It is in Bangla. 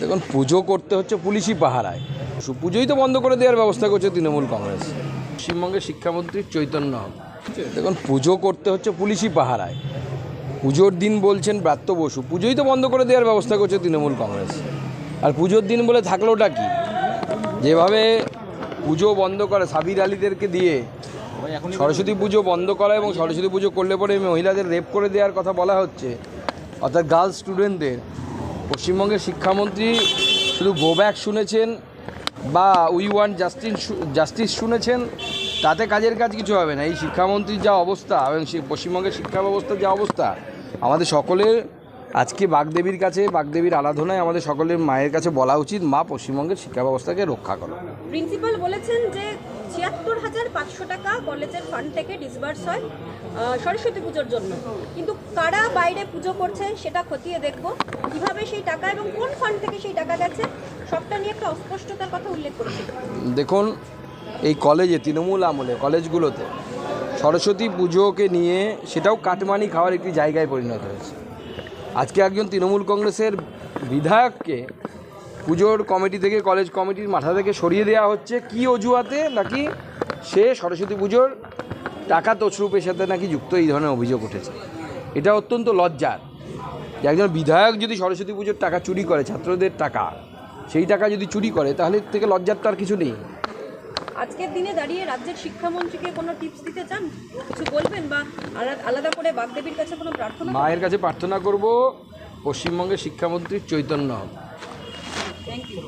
দেখুন, পুজো করতে হচ্ছে পুলিশি পাহারায়। সু- পুজোই তো বন্ধ করে দেওয়ার ব্যবস্থা করছে তৃণমূল কংগ্রেস। পশ্চিমবঙ্গের শিক্ষামন্ত্রী চৈতন্য দেখুন, পুজো করতে হচ্ছে পুলিশি পাহারায়। পুজোর দিন বলছেন ব্রাত্য বসু। পুজোই তো বন্ধ করে দেওয়ার ব্যবস্থা করছে তৃণমূল কংগ্রেস। আর পুজোর দিন বলে থাকলোটা কি? যেভাবে পুজো বন্ধ করে, সাবির আলীদেরকে দিয়ে সরস্বতী পুজো বন্ধ করা এবং সরস্বতী পুজো করলে পরে মহিলাদের রেপ করে দেওয়ার কথা বলা হচ্ছে, অর্থাৎ গার্লস স্টুডেন্টদের। পশ্চিমবঙ্গের শিক্ষামন্ত্রী শুধু গো ব্যাক শুনেছেন বা উই ওয়ান জাস্টিস জাস্টিস শুনেছেন, তাতে কাজের কাজ কিছু হবে না। এই শিক্ষামন্ত্রীর যা অবস্থা এবং পশ্চিমবঙ্গের শিক্ষা ব্যবস্থার যা অবস্থা, আমাদের সকলের আজকে বাগদেবীর কাছে বাগদেবীর আরাধনায় আমাদের সকলের মায়ের কাছে বলা উচিত মা পশ্চিমবঙ্গের শিক্ষা ব্যবস্থাকে রক্ষা করো। প্রিন্সিপাল বলেছেন যে ছিয়াত্তর হাজার পাঁচশো টাকা কলেজের ফান্ড থেকে ডিসবার্স হয় সরস্বতী পুজোর জন্য। কিন্তু কারা বাইরে পুজো করছে সেটা খতিয়ে দেখব। কীভাবে সেই টাকা এবং কোন ফান্ড থেকে সেই টাকা গেছে সবটা নিয়ে একটা অস্পষ্টতার কথা উল্লেখ করেছে দেখুন এই কলেজে তৃণমূল আমলে কলেজগুলোতে সরস্বতী পুজোকে নিয়ে সেটাও কাটমানি খাওয়ার একটি জায়গায় পরিণত হয়েছে। আজকে একজন তৃণমূল কংগ্রেসের বিধায়ককে পুজোর কমিটি থেকে, কলেজ কমিটির মাথা থেকে সরিয়ে দেওয়া হচ্ছে। কি অজুহাতে নাকি সে সরস্বতী পুজোর টাকা তছরূপের সাথে নাকি যুক্ত? এই ধরনের অভিযোগ উঠেছে। এটা অত্যন্ত লজ্জার যে একজন বিধায়ক যদি সরস্বতী পুজোর টাকা চুরি করে, ছাত্রদের টাকা, সেই টাকা যদি চুরি করে, তাহলে থেকে লজ্জার তো আর কিছু নেই। আজকের দিনে দাঁড়িয়ে রাজ্যের শিক্ষামন্ত্রীকে কোনো টিপস দিতে চান? কিছু বলবেন বা আলা- আলাদা করে বাগদেবীর কাছে কোনো প্রার্থনা মায়ের কাছে প্রার্থনা করব পশ্চিমবঙ্গের শিক্ষামন্ত্রী চৈতন্য। Thank you